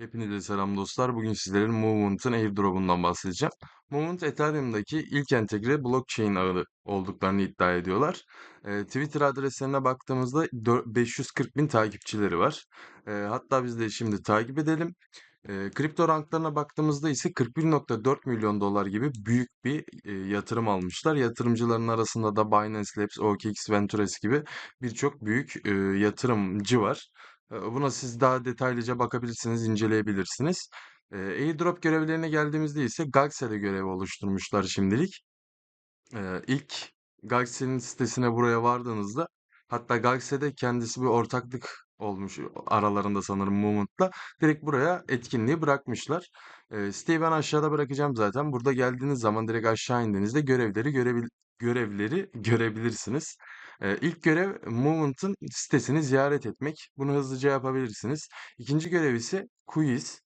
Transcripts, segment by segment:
Hepinize selam dostlar. Bugün sizlerin Movement'ın airdrop'undan bahsedeceğim. Movement Ethereum'daki ilk entegre blockchain ağı olduklarını iddia ediyorlar. Ee, Twitter adreslerine baktığımızda dö- 540 bin takipçileri var. Ee, hatta biz de şimdi takip edelim. Ee, kripto ranklarına baktığımızda ise 41.4 milyon dolar gibi büyük bir e, yatırım almışlar. Yatırımcıların arasında da Binance Labs, OKX Ventures gibi birçok büyük e, yatırımcı var. Buna siz daha detaylıca bakabilirsiniz, inceleyebilirsiniz. Airdrop görevlerine geldiğimizde ise Galaxy'de görev oluşturmuşlar şimdilik. İlk Galaxy'nin sitesine buraya vardığınızda hatta Galaxy'de kendisi bir ortaklık olmuş aralarında sanırım Movement'la. Direkt buraya etkinliği bırakmışlar. E, siteyi ben aşağıda bırakacağım zaten. Burada geldiğiniz zaman direkt aşağı indiğinizde görevleri görebil görevleri görebilirsiniz. Ee, ilk görev Movement'ın sitesini ziyaret etmek. Bunu hızlıca yapabilirsiniz. İkinci görev ise quiz.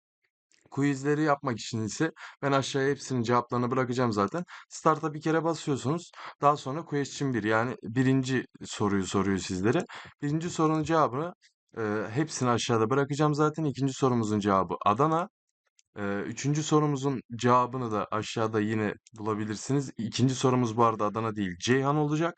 Quizleri yapmak için ise ben aşağıya hepsinin cevaplarını bırakacağım zaten. Start'a bir kere basıyorsunuz. Daha sonra question 1 yani birinci soruyu soruyor sizlere. Birinci sorunun cevabını e, hepsini aşağıda bırakacağım zaten. İkinci sorumuzun cevabı Adana. E, üçüncü sorumuzun cevabını da aşağıda yine bulabilirsiniz. İkinci sorumuz bu arada Adana değil Ceyhan olacak.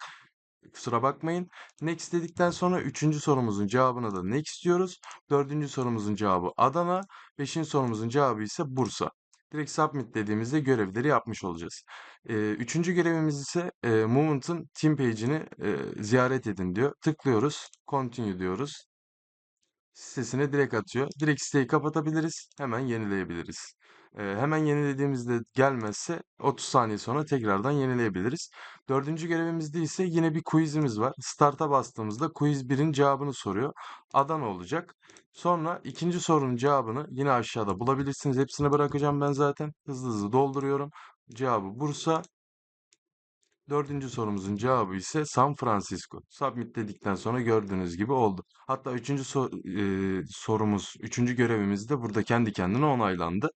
Kusura bakmayın. Next dedikten sonra üçüncü sorumuzun cevabına da next diyoruz. Dördüncü sorumuzun cevabı Adana. Beşinci sorumuzun cevabı ise Bursa. Direkt submit dediğimizde görevleri yapmış olacağız. Ee, üçüncü görevimiz ise e, Movement'ın team page'ini e, ziyaret edin diyor. Tıklıyoruz. Continue diyoruz sitesine direkt atıyor. Direkt siteyi kapatabiliriz. Hemen yenileyebiliriz. Ee, hemen yenilediğimizde gelmezse 30 saniye sonra tekrardan yenileyebiliriz. Dördüncü görevimizde ise yine bir quizimiz var. Start'a bastığımızda quiz 1'in cevabını soruyor. Adana olacak. Sonra ikinci sorunun cevabını yine aşağıda bulabilirsiniz. Hepsini bırakacağım ben zaten. Hızlı hızlı dolduruyorum. Cevabı Bursa. Dördüncü sorumuzun cevabı ise San Francisco. Submit dedikten sonra gördüğünüz gibi oldu. Hatta üçüncü so- e, sorumuz, üçüncü görevimiz de burada kendi kendine onaylandı.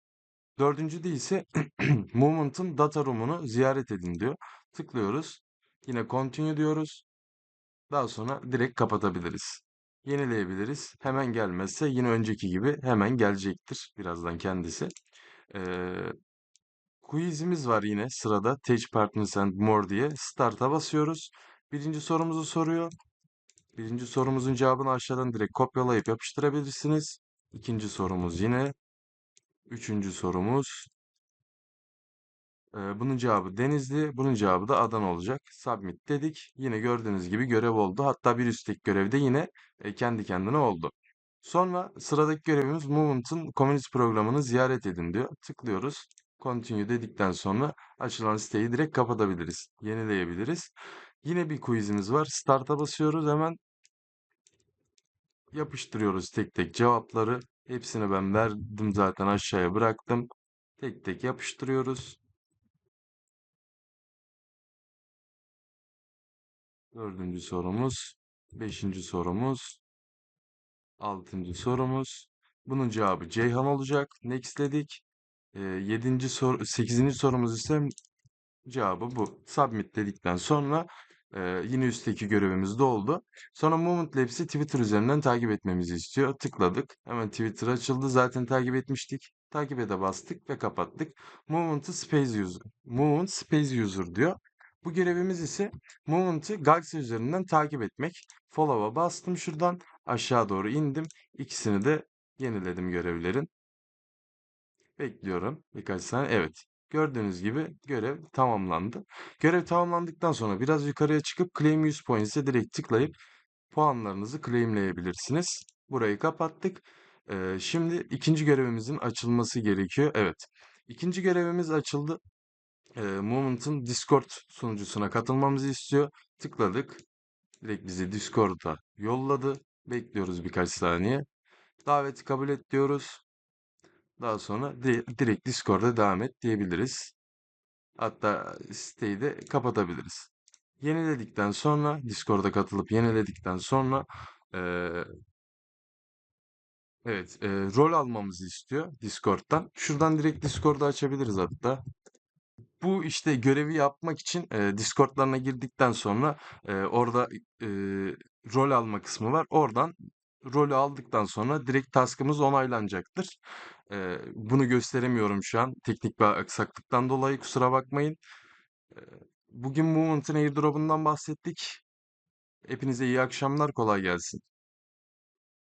Dördüncü de ise Movement'ın data room'unu ziyaret edin diyor. Tıklıyoruz. Yine continue diyoruz. Daha sonra direkt kapatabiliriz. Yenileyebiliriz. Hemen gelmezse yine önceki gibi hemen gelecektir birazdan kendisi. Ee, Quizimiz var yine sırada. Teach Partners and More diye. Start'a basıyoruz. Birinci sorumuzu soruyor. Birinci sorumuzun cevabını aşağıdan direkt kopyalayıp yapıştırabilirsiniz. İkinci sorumuz yine. Üçüncü sorumuz. Bunun cevabı Denizli. Bunun cevabı da Adana olacak. Submit dedik. Yine gördüğünüz gibi görev oldu. Hatta bir üstteki görevde yine kendi kendine oldu. Sonra sıradaki görevimiz Movement'ın komünist programını ziyaret edin diyor. Tıklıyoruz. Continue dedikten sonra açılan siteyi direkt kapatabiliriz. Yenileyebiliriz. Yine bir quizimiz var. Start'a basıyoruz hemen. Yapıştırıyoruz tek tek cevapları. Hepsini ben verdim zaten aşağıya bıraktım. Tek tek yapıştırıyoruz. Dördüncü sorumuz. Beşinci sorumuz. Altıncı sorumuz. Bunun cevabı Ceyhan olacak. Next dedik. Ee, yedinci sor, sekizinci sorumuz ise cevabı bu. Submit dedikten sonra e, yine üstteki görevimiz de oldu. Sonra Movement Labs'i Twitter üzerinden takip etmemizi istiyor. Tıkladık. Hemen Twitter açıldı. Zaten takip etmiştik. Takip ede bastık ve kapattık. Movement'ı Space User. Movement Space User diyor. Bu görevimiz ise Movement'ı Galaxy üzerinden takip etmek. Follow'a bastım şuradan. Aşağı doğru indim. İkisini de yeniledim görevlerin. Bekliyorum birkaç saniye. Evet. Gördüğünüz gibi görev tamamlandı. Görev tamamlandıktan sonra biraz yukarıya çıkıp Claim 100 Points'e direkt tıklayıp puanlarınızı claimleyebilirsiniz. Burayı kapattık. Ee, şimdi ikinci görevimizin açılması gerekiyor. Evet. İkinci görevimiz açıldı. Ee, Movement'ın Discord sunucusuna katılmamızı istiyor. Tıkladık. Direkt bizi Discord'a yolladı. Bekliyoruz birkaç saniye. Daveti kabul et diyoruz. Daha sonra di- direkt Discord'a devam et diyebiliriz. Hatta siteyi de kapatabiliriz. Yeniledikten sonra Discord'a katılıp yeniledikten sonra eee, evet eee, rol almamızı istiyor Discord'dan. Şuradan direkt Discord'u açabiliriz hatta. Bu işte görevi yapmak için eee Discord'larına girdikten sonra eee, orada eee, rol alma kısmı var. Oradan rolü aldıktan sonra direkt task'ımız onaylanacaktır. Eee, bunu gösteremiyorum şu an teknik bir aksaklıktan dolayı kusura bakmayın. Eee, bugün Movement'ın airdrop'undan bahsettik. Hepinize iyi akşamlar, kolay gelsin.